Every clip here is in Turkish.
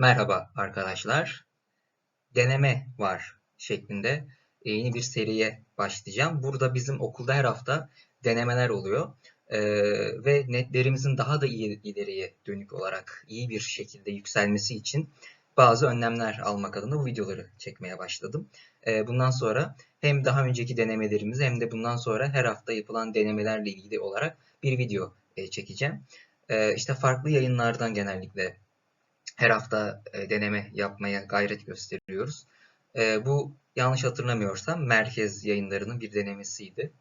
Merhaba arkadaşlar. Deneme var şeklinde e, yeni bir seriye başlayacağım. Burada bizim okulda her hafta denemeler oluyor. Ee, ve netlerimizin daha da iyi ileriye dönük olarak iyi bir şekilde yükselmesi için bazı önlemler almak adına bu videoları çekmeye başladım. Ee, bundan sonra hem daha önceki denemelerimizi hem de bundan sonra her hafta yapılan denemelerle ilgili olarak bir video e, çekeceğim. Ee, işte farklı yayınlardan genellikle her hafta e, deneme yapmaya gayret gösteriyoruz. E, bu yanlış hatırlamıyorsam merkez yayınlarının bir denemesiydi.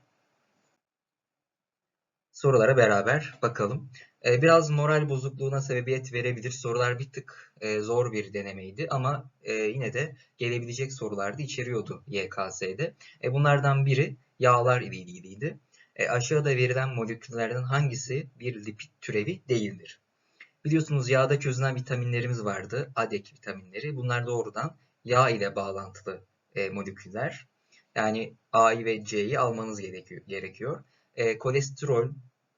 Sorulara beraber bakalım. E, biraz moral bozukluğuna sebebiyet verebilir. Sorular bir tık zor bir denemeydi ama yine de gelebilecek sorular da içeriyordu YKS'de. Bunlardan biri yağlar ilgiliydi. Aşağıda verilen moleküllerden hangisi bir lipid türevi değildir? Biliyorsunuz yağda çözünen vitaminlerimiz vardı. ADEK vitaminleri. Bunlar doğrudan yağ ile bağlantılı e, moleküller. Yani A'yı ve C'yi almanız gerekiyor. E, kolesterol,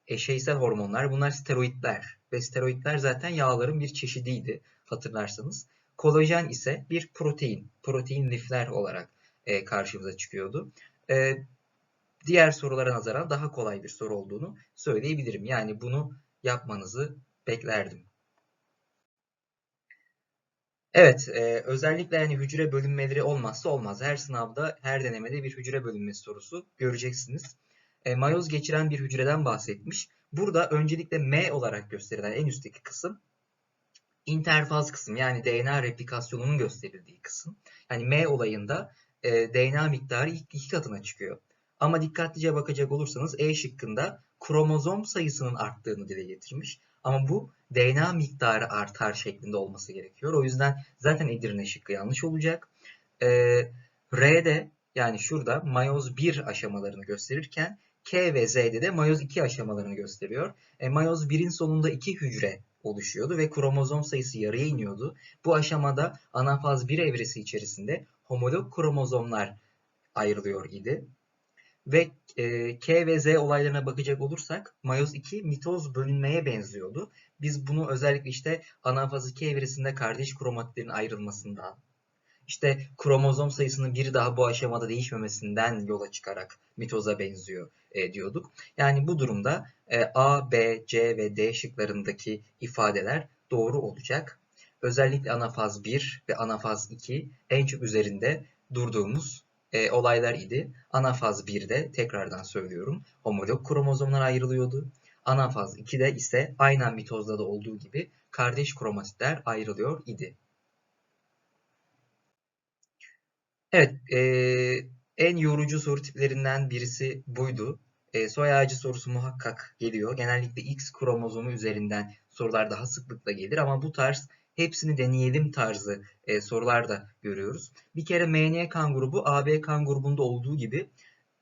eşeysel hormonlar bunlar steroidler. Ve steroidler zaten yağların bir çeşidiydi hatırlarsanız. Kolajen ise bir protein. Protein lifler olarak e, karşımıza çıkıyordu. E, diğer sorulara nazaran daha kolay bir soru olduğunu söyleyebilirim. Yani bunu yapmanızı beklerdim. Evet, e, özellikle yani hücre bölünmeleri olmazsa olmaz. Her sınavda, her denemede bir hücre bölünmesi sorusu göreceksiniz. E, mayoz geçiren bir hücreden bahsetmiş. Burada öncelikle M olarak gösterilen en üstteki kısım interfaz kısım yani DNA replikasyonunun gösterildiği kısım. Yani M olayında e, DNA miktarı iki katına çıkıyor. Ama dikkatlice bakacak olursanız E şıkkında kromozom sayısının arttığını dile getirmiş. Ama bu DNA miktarı artar şeklinde olması gerekiyor. O yüzden zaten Edirne şıkkı yanlış olacak. Ee, R'de yani şurada mayoz 1 aşamalarını gösterirken K ve Z'de de mayoz 2 aşamalarını gösteriyor. E, mayoz 1'in sonunda 2 hücre oluşuyordu ve kromozom sayısı yarıya iniyordu. Bu aşamada anafaz 1 evresi içerisinde homolog kromozomlar ayrılıyor idi. Ve e, K ve Z olaylarına bakacak olursak mayoz 2 mitoz bölünmeye benziyordu. Biz bunu özellikle işte anafaz 2 evresinde kardeş kromatitlerin ayrılmasından, işte kromozom sayısının bir daha bu aşamada değişmemesinden yola çıkarak mitoza benziyor e, diyorduk. Yani bu durumda e, A, B, C ve D şıklarındaki ifadeler doğru olacak. Özellikle anafaz 1 ve anafaz 2 en çok üzerinde durduğumuz e, olaylar idi. Anafaz 1'de tekrardan söylüyorum homolog kromozomlar ayrılıyordu. Anafaz 2'de ise aynen mitozda da olduğu gibi kardeş kromatitler ayrılıyor idi. Evet, e, en yorucu soru tiplerinden birisi buydu. E, soy ağacı sorusu muhakkak geliyor. Genellikle X kromozomu üzerinden sorular daha sıklıkla gelir ama bu tarz hepsini deneyelim tarzı e, sorular da görüyoruz. Bir kere MN kan grubu AB kan grubunda olduğu gibi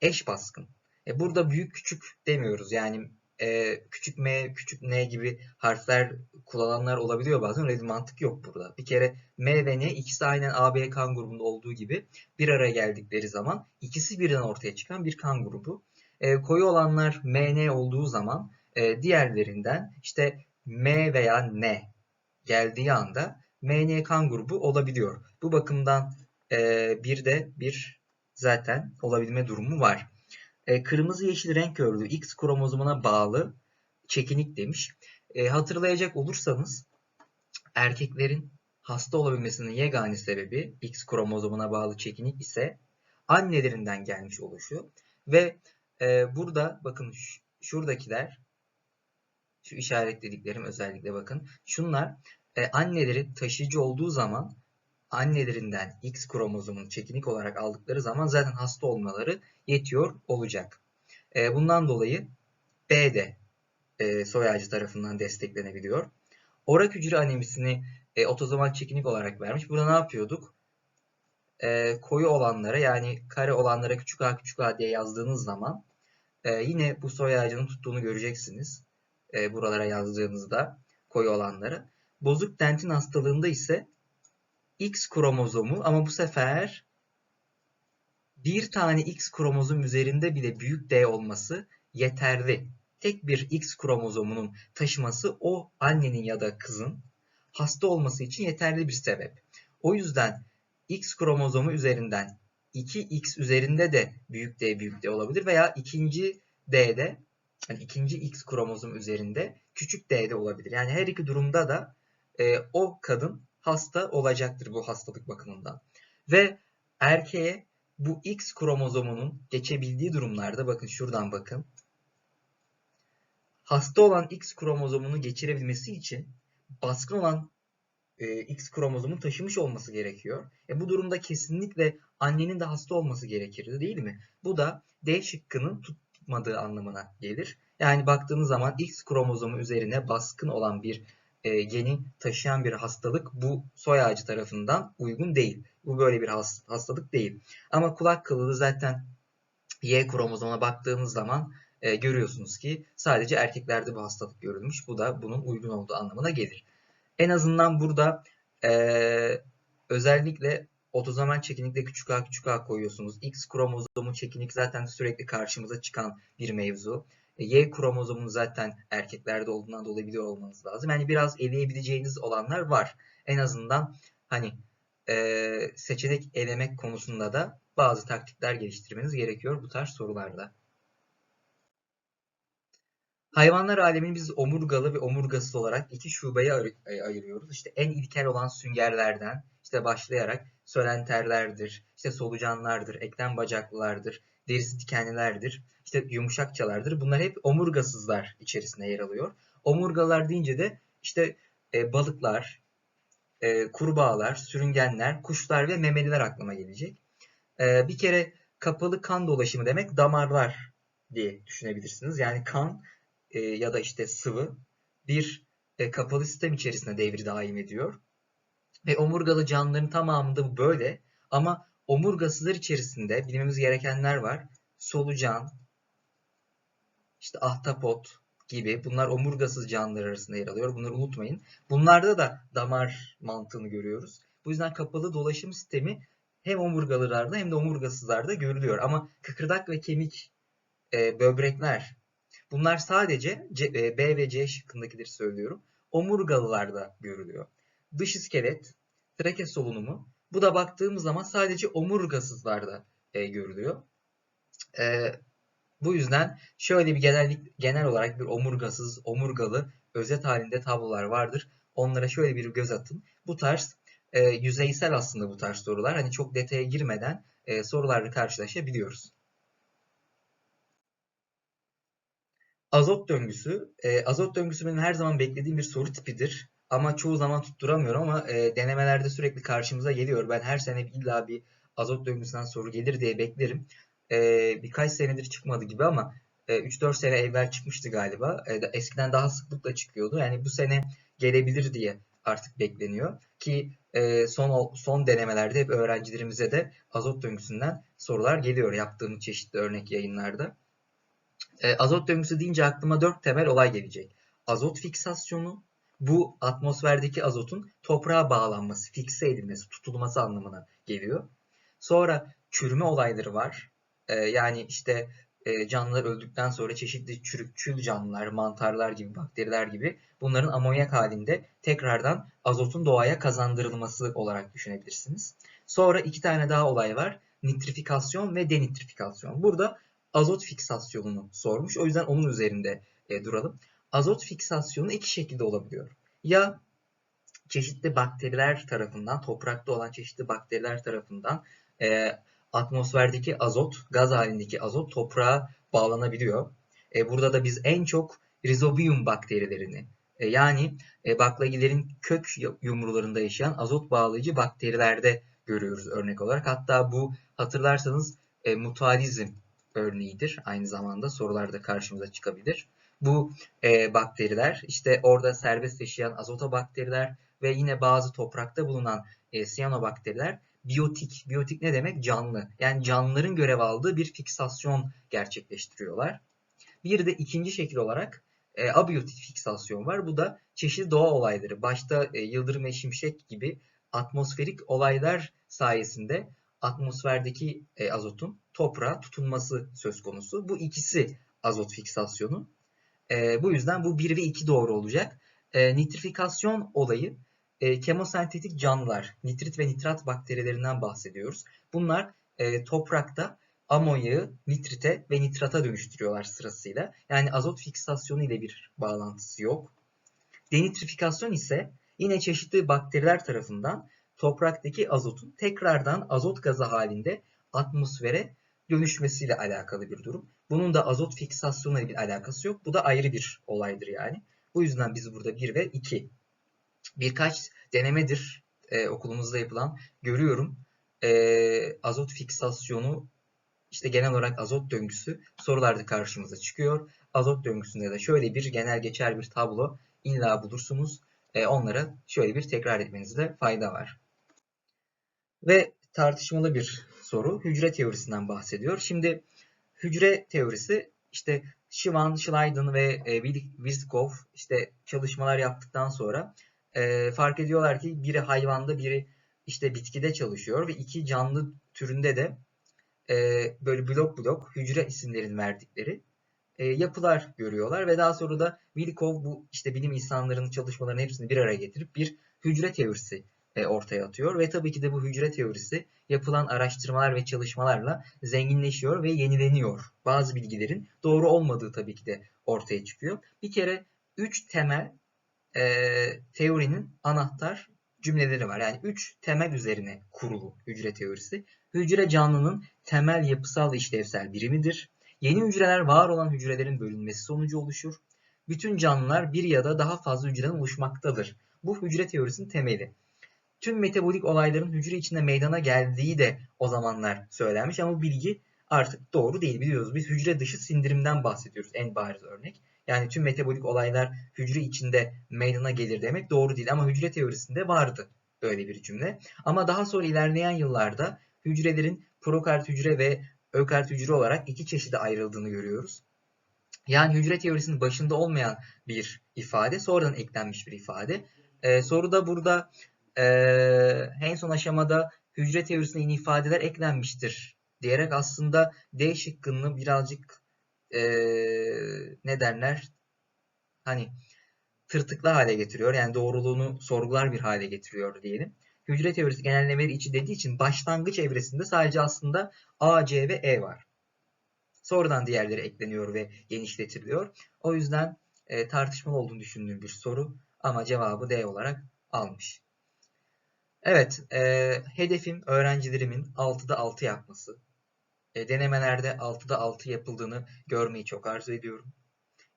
eş baskın. E, burada büyük küçük demiyoruz. Yani e, küçük M, küçük N gibi harfler kullananlar olabiliyor bazen. Öyle bir mantık yok burada. Bir kere M ve N ikisi aynen AB kan grubunda olduğu gibi bir araya geldikleri zaman ikisi birden ortaya çıkan bir kan grubu. E, koyu olanlar MN olduğu zaman e, diğerlerinden işte M veya N geldiği anda MN kan grubu olabiliyor. Bu bakımdan e, bir de bir zaten olabilme durumu var. E, kırmızı yeşil renk gördüğü X kromozomuna bağlı çekinik demiş. E, hatırlayacak olursanız erkeklerin hasta olabilmesinin yegane sebebi X kromozomuna bağlı çekinik ise annelerinden gelmiş oluşu. Ve e, burada bakın şuradakiler şu işaretlediklerim özellikle bakın. Şunlar e, anneleri taşıyıcı olduğu zaman annelerinden X kromozomunu çekinik olarak aldıkları zaman zaten hasta olmaları yetiyor olacak. E, bundan dolayı B de e, soy ağacı tarafından desteklenebiliyor. Orak hücre anemisini e, otozomal çekinik olarak vermiş. Burada ne yapıyorduk? E, koyu olanlara yani kare olanlara küçük a küçük a diye yazdığınız zaman e, yine bu soy ağacının tuttuğunu göreceksiniz. E, buralara yazdığınızda koyu olanları. Bozuk dentin hastalığında ise X kromozomu ama bu sefer bir tane X kromozom üzerinde bile büyük D olması yeterli. Tek bir X kromozomunun taşıması o annenin ya da kızın hasta olması için yeterli bir sebep. O yüzden X kromozomu üzerinden 2X üzerinde de büyük D büyük D olabilir veya ikinci D'de yani ikinci X kromozom üzerinde küçük D'de olabilir. Yani her iki durumda da e, o kadın hasta olacaktır bu hastalık bakımından. Ve erkeğe bu X kromozomunun geçebildiği durumlarda bakın şuradan bakın. Hasta olan X kromozomunu geçirebilmesi için baskın olan e, X kromozomun taşımış olması gerekiyor. E, bu durumda kesinlikle annenin de hasta olması gerekirdi değil mi? Bu da D şıkkının tutmadığı anlamına gelir. Yani baktığınız zaman X kromozomu üzerine baskın olan bir e, geni taşıyan bir hastalık bu soy ağacı tarafından uygun değil. Bu böyle bir hastalık değil. Ama kulak kılığı zaten Y kromozomuna baktığımız zaman e, görüyorsunuz ki sadece erkeklerde bu hastalık görülmüş. Bu da bunun uygun olduğu anlamına gelir. En azından burada e, özellikle otozomal çekinikte küçük a küçük a koyuyorsunuz. X kromozomu çekinik zaten sürekli karşımıza çıkan bir mevzu. E, y kromozomunun zaten erkeklerde olduğundan dolayı biliyor olmanız lazım. Yani biraz eleyebileceğiniz olanlar var. En azından hani e, seçenek elemek konusunda da bazı taktikler geliştirmeniz gerekiyor bu tarz sorularda. Hayvanlar alemini biz omurgalı ve omurgasız olarak iki şubeye e, ayırıyoruz. İşte en ilkel olan süngerlerden işte başlayarak sölenterlerdir, işte solucanlardır, eklem bacaklılardır, derisi dikenlilerdir, işte yumuşakçalardır. Bunlar hep omurgasızlar içerisinde yer alıyor. Omurgalar deyince de işte e, balıklar, e, kurbağalar, sürüngenler, kuşlar ve memeliler aklıma gelecek. E, bir kere kapalı kan dolaşımı demek damarlar diye düşünebilirsiniz. Yani kan e, ya da işte sıvı bir e, kapalı sistem içerisinde devri daim ediyor. Ve omurgalı canlıların tamamında bu böyle. Ama omurgasızlar içerisinde bilmemiz gerekenler var. Solucan, işte ahtapot gibi bunlar omurgasız canlılar arasında yer alıyor. Bunları unutmayın. Bunlarda da damar mantığını görüyoruz. Bu yüzden kapalı dolaşım sistemi hem omurgalılarda hem de omurgasızlarda görülüyor. Ama kıkırdak ve kemik e, böbrekler bunlar sadece C, e, B ve C şıkkındakileri söylüyorum. Omurgalılarda görülüyor. Dış iskelet, trake solunumu bu da baktığımız zaman sadece omurgasızlarda e, görülüyor. E, bu yüzden şöyle bir genellik, genel olarak bir omurgasız, omurgalı özet halinde tablolar vardır. Onlara şöyle bir göz atın. Bu tarz e, yüzeysel aslında bu tarz sorular. Hani çok detaya girmeden e, sorularla karşılaşabiliyoruz. Azot döngüsü. E, azot döngüsü benim her zaman beklediğim bir soru tipidir. Ama çoğu zaman tutturamıyorum ama e, denemelerde sürekli karşımıza geliyor. Ben her sene illa bir azot döngüsünden soru gelir diye beklerim. E, birkaç senedir çıkmadı gibi ama e, 3-4 sene evvel çıkmıştı galiba. E, eskiden daha sıklıkla çıkıyordu. Yani bu sene gelebilir diye artık bekleniyor. Ki e, son son denemelerde hep öğrencilerimize de azot döngüsünden sorular geliyor yaptığımız çeşitli örnek yayınlarda. E, azot döngüsü deyince aklıma 4 temel olay gelecek. Azot fiksasyonu, bu atmosferdeki azotun toprağa bağlanması, fikse edilmesi, tutulması anlamına geliyor. Sonra çürüme olayları var. Ee, yani işte e, canlılar öldükten sonra çeşitli çürükçül canlılar, mantarlar gibi, bakteriler gibi bunların amonyak halinde tekrardan azotun doğaya kazandırılması olarak düşünebilirsiniz. Sonra iki tane daha olay var. Nitrifikasyon ve denitrifikasyon. Burada azot fiksasyonunu sormuş. O yüzden onun üzerinde e, duralım azot fiksasyonu iki şekilde olabiliyor. Ya çeşitli bakteriler tarafından, toprakta olan çeşitli bakteriler tarafından e, atmosferdeki azot, gaz halindeki azot toprağa bağlanabiliyor. E, burada da biz en çok Rhizobium bakterilerini, e, yani e, baklagillerin kök yumrularında yaşayan azot bağlayıcı bakterilerde görüyoruz örnek olarak. Hatta bu hatırlarsanız e, mutualizm örneğidir. Aynı zamanda sorularda karşımıza çıkabilir. Bu e, bakteriler işte orada serbest yaşayan azotobakteriler ve yine bazı toprakta bulunan e, siyanobakteriler biyotik. Biyotik ne demek? Canlı. Yani canlıların görev aldığı bir fiksasyon gerçekleştiriyorlar. Bir de ikinci şekil olarak e, abiyotik fiksasyon var. Bu da çeşitli doğa olayları. Başta e, yıldırım ve şimşek gibi atmosferik olaylar sayesinde atmosferdeki e, azotun toprağa tutunması söz konusu. Bu ikisi azot fiksasyonu. E, bu yüzden bu 1 ve 2 doğru olacak. E, nitrifikasyon olayı e, kemosentetik canlılar, nitrit ve nitrat bakterilerinden bahsediyoruz. Bunlar e, toprakta amonyağı nitrite ve nitrata dönüştürüyorlar sırasıyla. Yani azot fiksasyonu ile bir bağlantısı yok. Denitrifikasyon ise yine çeşitli bakteriler tarafından topraktaki azotun tekrardan azot gazı halinde atmosfere dönüşmesiyle alakalı bir durum. Bunun da azot fiksasyonuyla bir alakası yok. Bu da ayrı bir olaydır yani. Bu yüzden biz burada 1 ve 2 birkaç denemedir e, okulumuzda yapılan görüyorum. E, azot fiksasyonu işte genel olarak azot döngüsü sorularda karşımıza çıkıyor. Azot döngüsünde de şöyle bir genel geçer bir tablo illa bulursunuz. E, onlara şöyle bir tekrar etmenizde fayda var. Ve tartışmalı bir soru hücre teorisinden bahsediyor. Şimdi hücre teorisi işte Schwann, Schleiden ve e, Wiskov işte çalışmalar yaptıktan sonra e, fark ediyorlar ki biri hayvanda biri işte bitkide çalışıyor ve iki canlı türünde de e, böyle blok blok hücre isimlerini verdikleri e, yapılar görüyorlar ve daha sonra da Wilkov bu işte bilim insanlarının çalışmalarının hepsini bir araya getirip bir hücre teorisi ortaya atıyor ve tabii ki de bu hücre teorisi yapılan araştırmalar ve çalışmalarla zenginleşiyor ve yenileniyor. Bazı bilgilerin doğru olmadığı tabii ki de ortaya çıkıyor. Bir kere üç temel e, teorinin anahtar cümleleri var. Yani üç temel üzerine kurulu hücre teorisi. Hücre canlının temel yapısal işlevsel birimidir. Yeni hücreler var olan hücrelerin bölünmesi sonucu oluşur. Bütün canlılar bir ya da daha fazla hücreden oluşmaktadır. Bu hücre teorisinin temeli. Tüm metabolik olayların hücre içinde meydana geldiği de o zamanlar söylenmiş ama bu bilgi artık doğru değil biliyoruz. Biz hücre dışı sindirimden bahsediyoruz en bariz örnek. Yani tüm metabolik olaylar hücre içinde meydana gelir demek doğru değil ama hücre teorisinde vardı böyle bir cümle. Ama daha sonra ilerleyen yıllarda hücrelerin prokart hücre ve ökart hücre olarak iki çeşide ayrıldığını görüyoruz. Yani hücre teorisinin başında olmayan bir ifade, sonradan eklenmiş bir ifade. Ee, soruda burada en son aşamada hücre teorisine yeni ifadeler eklenmiştir diyerek aslında D şıkkını birazcık e, ne derler hani tırtıklı hale getiriyor. Yani doğruluğunu sorgular bir hale getiriyor diyelim. Hücre teorisi genellemeleri içi dediği için başlangıç evresinde sadece aslında A, C ve E var. Sonradan diğerleri ekleniyor ve genişletiliyor. O yüzden e, tartışmalı olduğunu düşündüğüm bir soru ama cevabı D olarak almış. Evet, e, hedefim öğrencilerimin 6'da 6 yapması. E, denemelerde 6'da 6 yapıldığını görmeyi çok arzu ediyorum.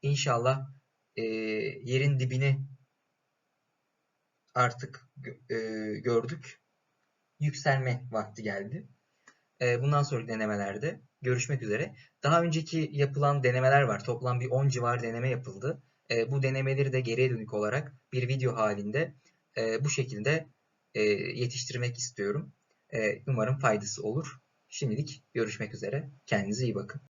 İnşallah e, yerin dibini artık e, gördük. Yükselme vakti geldi. E, bundan sonraki denemelerde görüşmek üzere. Daha önceki yapılan denemeler var. Toplam bir 10 civar deneme yapıldı. E, bu denemeleri de geriye dönük olarak bir video halinde e, bu şekilde e, yetiştirmek istiyorum. E, umarım faydası olur. Şimdilik görüşmek üzere. Kendinize iyi bakın.